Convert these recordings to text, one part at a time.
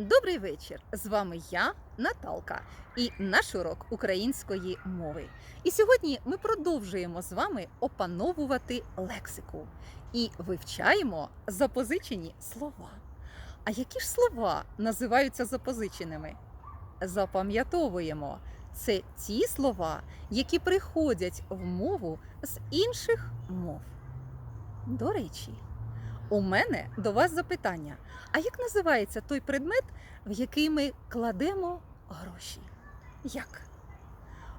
Добрий вечір! З вами я, Наталка, і наш урок української мови. І сьогодні ми продовжуємо з вами опановувати лексику і вивчаємо запозичені слова. А які ж слова називаються запозиченими? Запам'ятовуємо. Це ті слова, які приходять в мову з інших мов. До речі, у мене до вас запитання: а як називається той предмет, в який ми кладемо гроші? Як?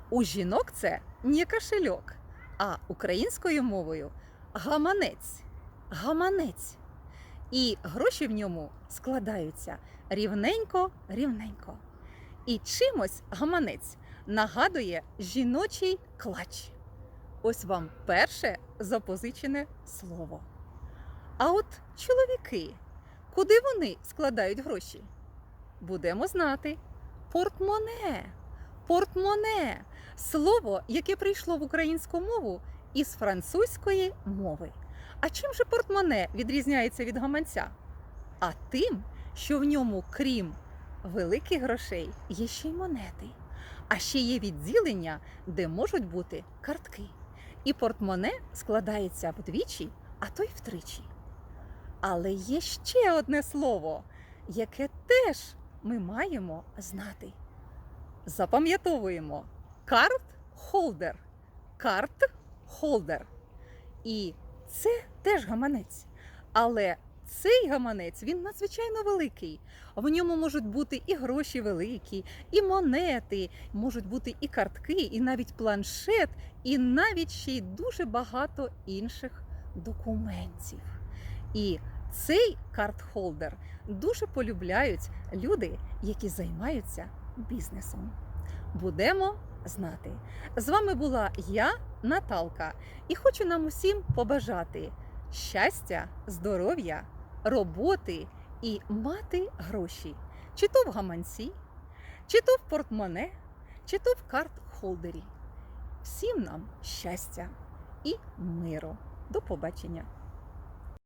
У жінок це не кошельок, а українською мовою гаманець. Гаманець. І гроші в ньому складаються рівненько-рівненько. І чимось гаманець нагадує жіночий клач. Ось вам перше запозичене слово. А от чоловіки, куди вони складають гроші? Будемо знати. Портмоне. Портмоне слово, яке прийшло в українську мову із французької мови. А чим же портмоне відрізняється від гаманця? А тим, що в ньому, крім великих грошей, є ще й монети. А ще є відділення, де можуть бути картки. І портмоне складається вдвічі, а то й втричі. Але є ще одне слово, яке теж ми маємо знати. Запам'ятовуємо карт-холдер. Карт-холдер. І це теж гаманець. Але цей гаманець він надзвичайно великий. В ньому можуть бути і гроші великі, і монети, можуть бути і картки, і навіть планшет, і навіть ще й дуже багато інших документів. І цей карт-холдер дуже полюбляють люди, які займаються бізнесом. Будемо знати. З вами була я, Наталка, і хочу нам усім побажати щастя, здоров'я, роботи і мати гроші, чи то в гаманці, чи то в портмоне, чи то в карт-холдері. Всім нам щастя і миру. До побачення!